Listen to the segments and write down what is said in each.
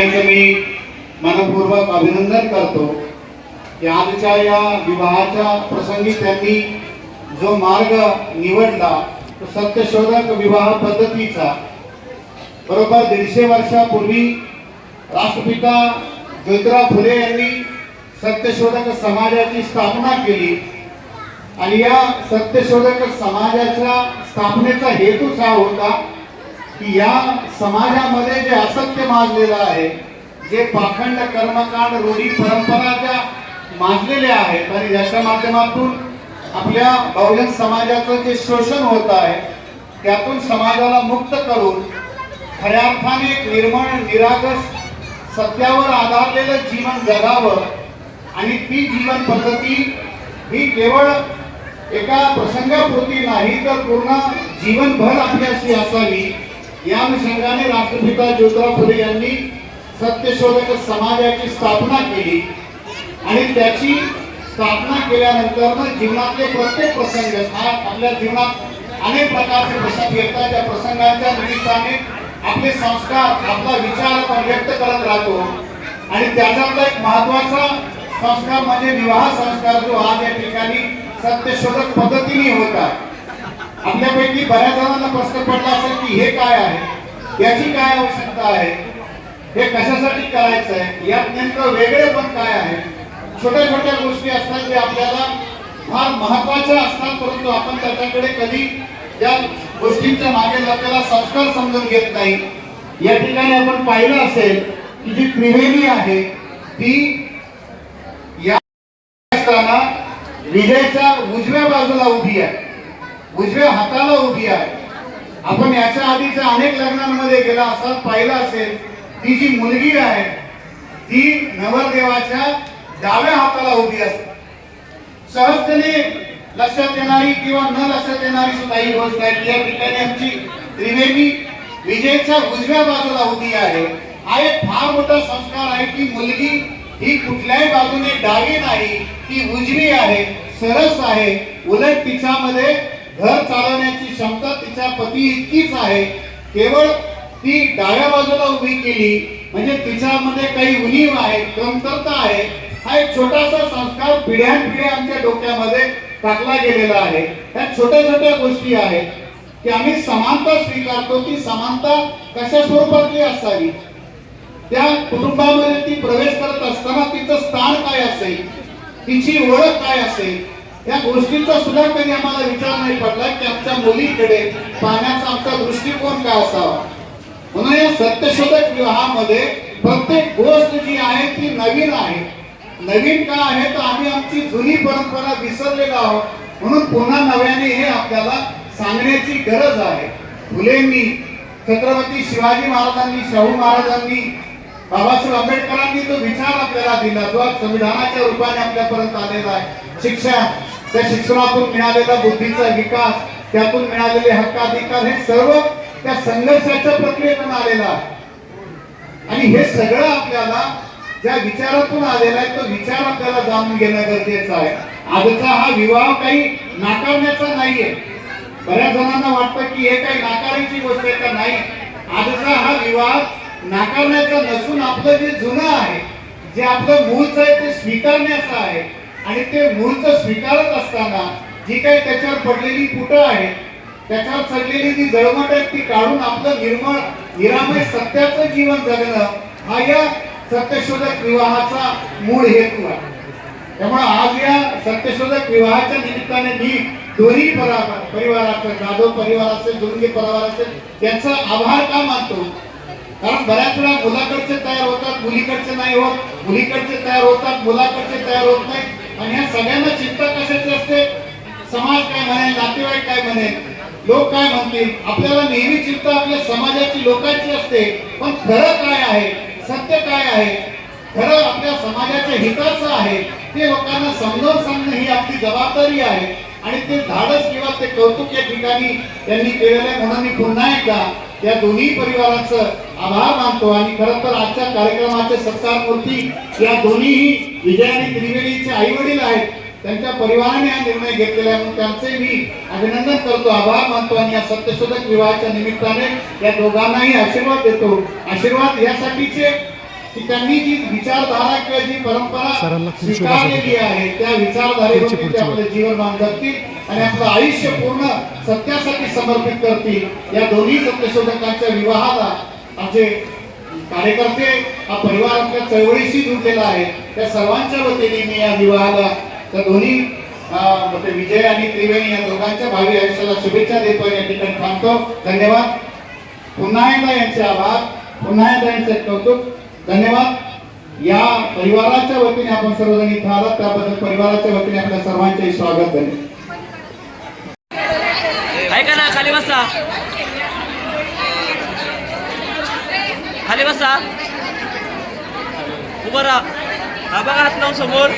त्यांचं मी मनपूर्वक अभिनंदन करतो. की आजच्या या विवाहाच्या प्रसंगी त्यांनी जो मार्ग निवडला तो सत्यशोधक विवाह पद्धतीचा बरोबर दीडशे वर्षापूर्वी राष्ट्रपिता ज्योतिराव फुले यांनी सत्यशोधक समाजाची स्थापना केली. आणि या सत्यशोधक समाजाच्या स्थापनेचा हेतूच हा होता की या समाजामध्ये जे असत्य माजलेलं आहे जे पाखंड कर्मकांड रूढी परंपरा ज्या माजलेल्या आहेत आणि ज्याच्या माध्यमातून आपल्या बहुजन समाजाचं जे शोषण होत आहे त्यातून समाजाला मुक्त करून खऱ्या अर्थाने एक निर्मळ निरागस सत्यावर आधारलेलं जीवन जगावं आणि ती जीवन पद्धती ही केवळ एका प्रसंगापुरती नाही तर पूर्ण जीवनभर आपल्याशी असावी. या अनुषंगाने राष्ट्रपिता ज्योतिराव फुले यांनी सत्यशोधक समाजाची स्थापना केली. आणि त्याची स्थापना केल्यानंतर जीवनातले प्रत्येक प्रसंग हा आपल्या जीवनात अनेक प्रकारचे प्रसंग येतात. त्या प्रसंगाच्या निमित्ताने आपले संस्कार आपला विचार आपण व्यक्त करत राहतो. आणि त्याच्यातला एक महत्त्वाचा संस्कार म्हणजे विवाह संस्कार जो आज या ठिकाणी सत्यशोधक पद्धतीने होता. आपल्यापैकी बऱ्याच जणांना प्रश्न पडला असेल की हे काय आहे? याची काय आवश्यकता आहे? हे कशासाठी करायचं आहे? यात नेमकं वेगळे पण काय आहे? छोट्या छोट्या गोष्टी असतात जे आपल्याला फार महत्त्वाच्या असतात परंतु आपण त्याच्याकडे कधी त्या गोष्टींच्या मागे आपल्याला संस्कार समजून घेत नाही. या ठिकाणी आपण पाहिलं असेल की जी त्रिवेणी आहे ती या असताना विजयच्या उजव्या बाजूला उभी आहे. उजव्या हाताला उभी आहे. आपण याच्या आधीच्या अनेक लग्नांमध्ये गेला असा पाहिलं असेल ती जी मुलगी आहे ती नवरदेवाच्या डाव्या हाताला उभी असते. सहजतेने लक्षात येणारी किंवा न लक्षात येणारी सुद्धा ही गोष्ट आहे की या ठिकाणी आमची त्रिवेणी विजयच्या उजव्या बाजूला उभी आहे. हा एक फार मोठा संस्कार आहे की मुलगी ही कुठल्याही बाजूने डावी नाही ती उजवी आहे सरस आहे. उलट तिच्यामध्ये घर चालवण्याची क्षमता तिच्या पती इतकीच आहे. केवळ ती डाव्या बाजूला उभी केली म्हणजे तिच्यामध्ये काही उणीव आहे कमतरता आहे हा एक छोटासा संस्कार पिढ्यानपिढ्या आमच्या डोक्यामध्ये टाकला गेलेला आहे. ह्या छोट्या छोट्या गोष्टी आहेत की आम्ही समानता स्वीकारतो ती समानता कशा स्वरूपातली असावी? त्या कुटुंबामध्ये ती प्रवेश करत असताना तिचं स्थान काय असेल? तिची ओळख काय असेल? या गोष्टीचा सुद्धा कधी आम्हाला विचार नाही पडला की आमच्या मुलीकडे पाहण्याचा आमचा दृष्टिकोन काय असावा? म्हणून या सत्यशोधक विवाहामध्ये प्रत्येक गोष्ट जी आहे ती नवीन आहे. नवीन का आहे तर आम्ही आमची जुनी परंपरा विसरलेलो आहोत. म्हणून पुन्हा नव्याने हे आपल्याला सांगण्याची गरज आहे. फुलेंनी छत्रपती शिवाजी महाराजांनी शाहू महाराजांनी बाबासाहेब आंबेडकरांनी जो विचार आपल्याला दिला जो संविधानाच्या रूपाने आपल्यापर्यंत आलेला आहे. शिक्षा त्या शिक्षणातून मिळालेला बुद्धीचा विकास त्यातून मिळालेले हक्काधिकार हे सर्व त्या संघर्षाच्या प्रक्रियेतून आलेला आहे. आणि हे सगळं आपल्याला ज्या विचारातून आलेला आहे तो विचार आपल्याला जाणून घेणं गरजेचं आहे. आजचा हा विवाह काही नाकारण्याचा नाहीये. बऱ्याच जणांना वाटतं की हे काही नाकारायची गोष्ट आहे का? नाही. आजचा हा विवाह नाकारण्याचा नसून आपलं जे जुनं आहे जे आपलं मूळच आहे ते स्वीकारण्याचं आहे. आणि ते मूळचं स्वीकारत असताना जी काही त्याच्यावर पडलेली पुटं आहे त्याच्यावर चढलेली जी जळमट आहे ती काढून आपलं निर्मळ निरामय सत्याचं जीवन जगणं हा या सत्यशोधक विवाहाचा मूळ हेतू आहे. त्यामुळे आज या सत्यशोधक विवाहाच्या निमित्ताने मी दोन्ही परिवार परिवाराचं जाधव परिवार असेल दुर्गे परिवार असेल त्यांचा आभार का मानतो? कारण बऱ्याच वेळा मुलाकडचे तयार होतात मुलीकडचे नाही होत मुलीकडचे तयार होतात मुलाकडचे तयार होत नाही. आणि ह्या सगळ्यांना चिंता कशाची असते? समाज काय म्हणेल नातेवाईक काय म्हणेल? लोक काय म्हणतील? आपल्याला नेहमी चिंता आपल्या समाजाची लोकांची असते. पण खरं काय आहे? सत्य काय आहे? खरं आपल्या समाजाच्या हिताचं आहे. ते लोकांना समजावून सांगणं ही आपली जबाबदारी आहे. आणि ते धाडस किंवा ते कौतुक या ठिकाणी त्यांनी केलेलं आहे म्हणून मी पुन्हा एकदा या दोन्ही परिवाराचं आभार मानतो. आणि खरं तर आजच्या कार्यक्रमाचे सत्कार मूर्ती या दोन्हीही विजय आणि त्रिवेणीचे आई वडील आहेत. त्यांच्या परिवाराने हा निर्णय घेतलेला आहे. म्हणून त्यांचे मी अभिनंदन करतो आभार मानतो आणि या सत्यशोधक विवाहाच्या निमित्ताने या दोघांनाही आशीर्वाद देतो. आशीर्वाद यासाठीचे की त्यांनी जी विचारधारा किंवा जी परंपरा स्वीकारलेली आहे त्या विचारधारेवरती. ते आपलं जीवनमान जगतील आणि आपलं आयुष्य पूर्ण सत्यासाठी समर्पित करतील. या दोन्ही सत्यशोधकांच्या विवाहाला आमचे कार्यकर्ते हा परिवार आपल्या चळवळीशी जुडलेला आहे. त्या सर्वांच्या वतीने मी या विवाहाला त्या दोन्ही म्हणजे विजय आणि त्रिवेणी या दोघांच्या भावी आयुष्याला शुभेच्छा देतो या ठिकाणी थांबतो. धन्यवाद. पुन्हा एकदा यांचे आभार. पुन्हा एकदा यांचे कौतुक. धन्यवाद. या परिवाराच्या वतीने आपण सर्वजण इथं आलात. त्याबद्दल परिवाराच्या वतीने आपल्या सर्वांचे स्वागत. धन्यवाद. ऐका ना खाली बसा खाली बसा उभं राहा हा बघा हात लावून समोर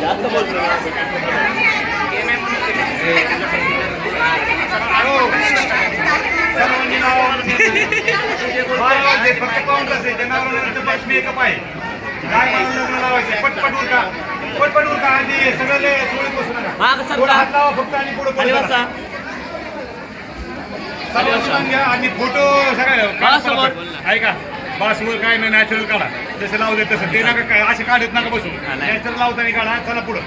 जास्त बोलतो ते फक्त काउंटर्स आहे जनावरांचं बस मेकअप आहे काय मला लग्न पटपट उरका पटपट उरका आणि सगळं लय नका थोडं हात लावा फक्त आणि पुढे खाली घ्या आणि फोटो सगळं ऐका बासवर काय ना नॅचरल काढा जसं लावले तसं ते नका काय असे काढत नका बसून नॅचरल लावताना काढा चला पुढं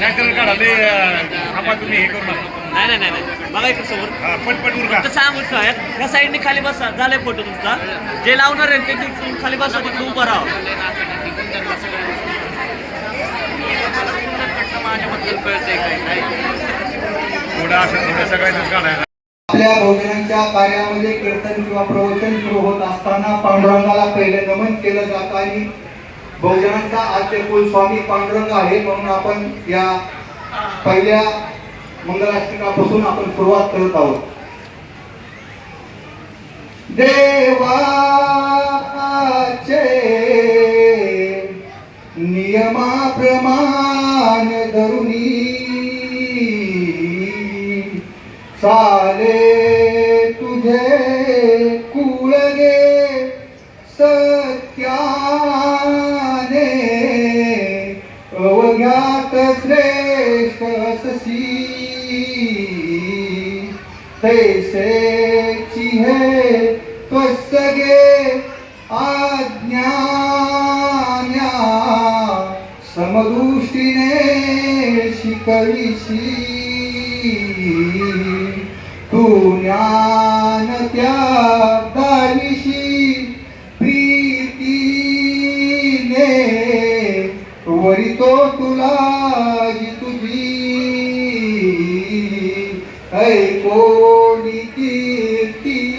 नॅचरल काढा ते आपण तुम्ही हे. करू नका नाही नाही नाही नाही. बघा इकडे समोर. हा, पटपट उरका. तर सांगू काय या साईडने खाली बसा. झालाय फोटो तुमचा. जे लावणार आहे ते खाली बसा तिथून उभं राहा. माझ्याबद्दल कळतंय काय काय थोडं असं थोडं सगळ्यांनाच काढायला. आपल्या बहुजनांच्या कार्यामध्ये कीर्तन किंवा प्रवचन सुरू होत असताना पांडुरंगाला पहिले नमन केलं जातं आणि बहुजनांचा आद्य कुलस्वामी पांडुरंग आहे म्हणून आपण या पहिल्या मंगलाष्टकापासून आपण सुरुवात करत आहोत. देवा तैसेची है त्वसगे आज्ञान्या समदृष्टीने शिकविशी तू ज्ञान त्या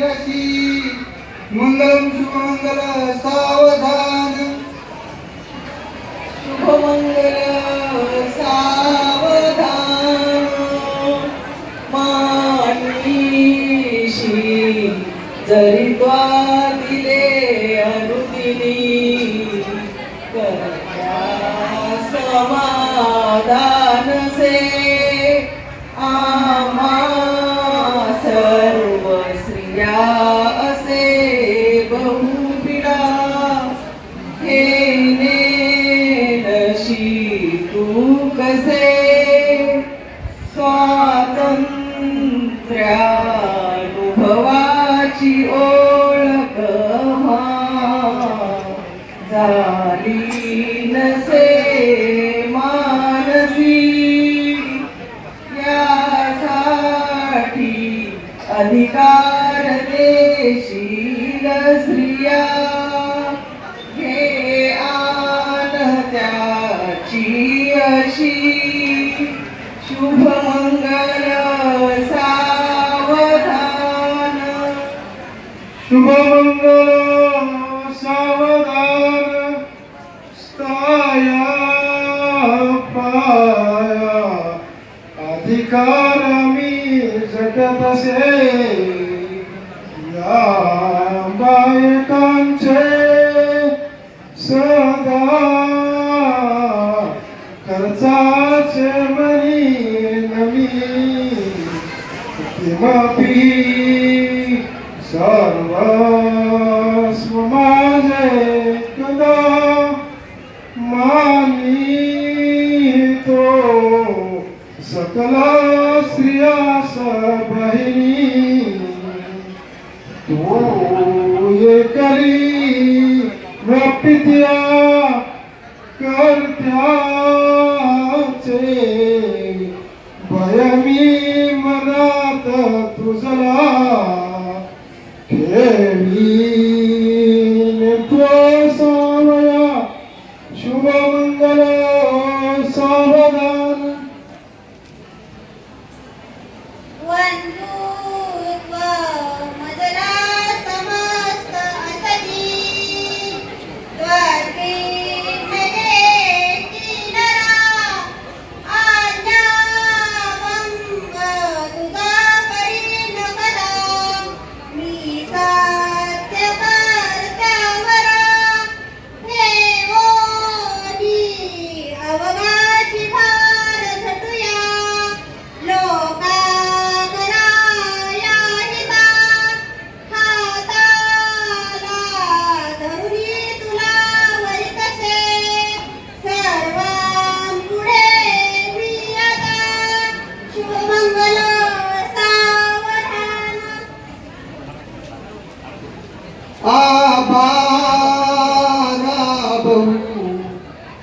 कीर्ती अशी मंगलम शुभमंगल सावधान। शुभमंगल सावधान। मानिशी जरी यासाठी अधिकार देशील स्त्रिया অধিকার আমি জগতসে বায় কাঞ্চে সদা খরচাছে মনি নমি কিমপি সর্বস্বমাজে কদা মানি তো सकल स्त्रिया बहिणी तू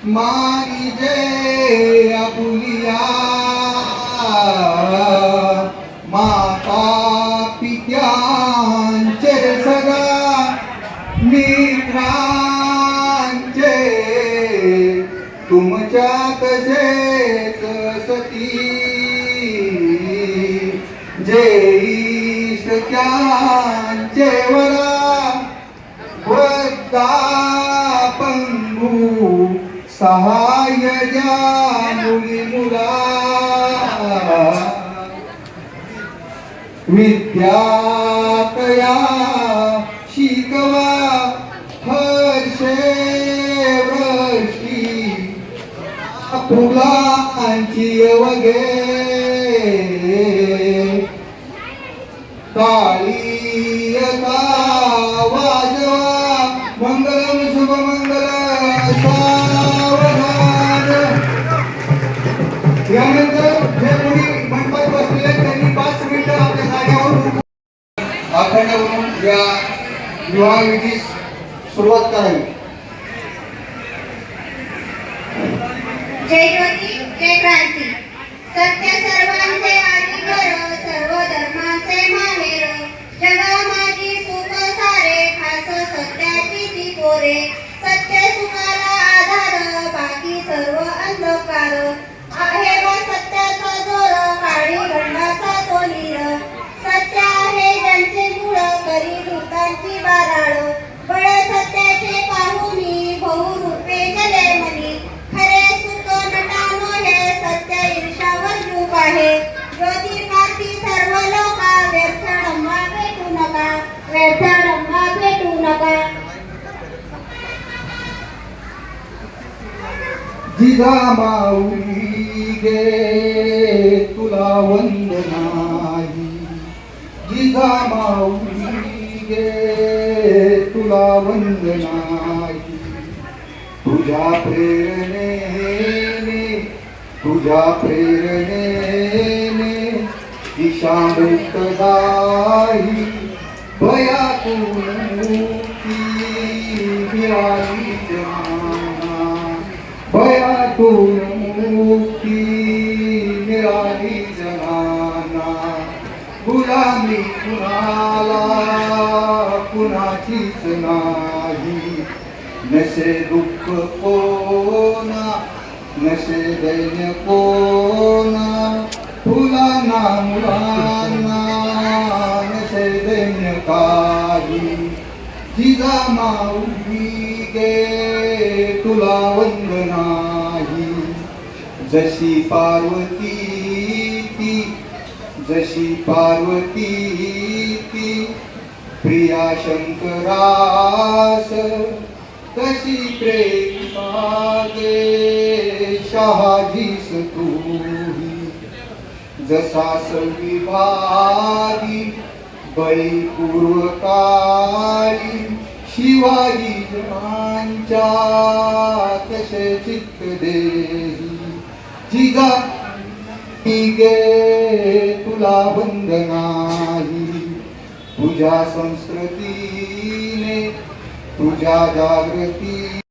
मारी जे आपुलिया माता पित्यांचे सगळा मित्रांचे। तुमच्यात जेच सती। जे इष्टक्यांचे वरा। वद्दा सहाय्य द्या मुली मुला शिकवा हर्षे वृष्टी फुलांची वगे. विवाहविधीस सुरुवात करावी जय ज्योती जय क्रांती सत्य सर्वांचे आदिगर सर्व धर्मांचे माहेर जगा माझी सुख सारे खास सत्याची ती पोरे सत्य सुखाला आधार बाकी सर्व अंधकार आहे व सत्याचा जोर काळी गंडाचा तो नीर सत्य आहे ज्यांचे मूळ करी दूतांची बाराळ बळ सत्याचे पाहुनी बहुरूपे जले मनी खरे सुख नटानो हे सत्य ईर्षावर रूप आहे ज्योती पार्थी सर्व लोका व्यर्थ डंबा भेटू नका व्यर्थ डंबा भेटू नका जिजा माऊली गे तुला वंदनाही जिजा माऊली गे तुला वंदनाही तुझ्या प्रेरणेने तुझ्या प्रेरणेने दिशामृतदाही भयातून मुक्ती मिळाली जनाना भयातून मुक्ती मिळाली जनाना गुलामी कुणाला कुणाचीच नाही नसे दुःख कोना नसे दैन्य कोना फुलांना मुलांना नसे दैन्य काही. जिजा माऊली गे तुला वंदना. जशी पार्वती ती जशी पार्वती ती प्रिया शंकरास तशी प्रेमा गे शहाजीस तू जसा संविभागी बळी पूर्वकाळी शिवाजी जनांच्या तसे चित्त देही जिजा गे तुला वंदनाही तुझ्या संस्कृतीने तुझ्या जागृती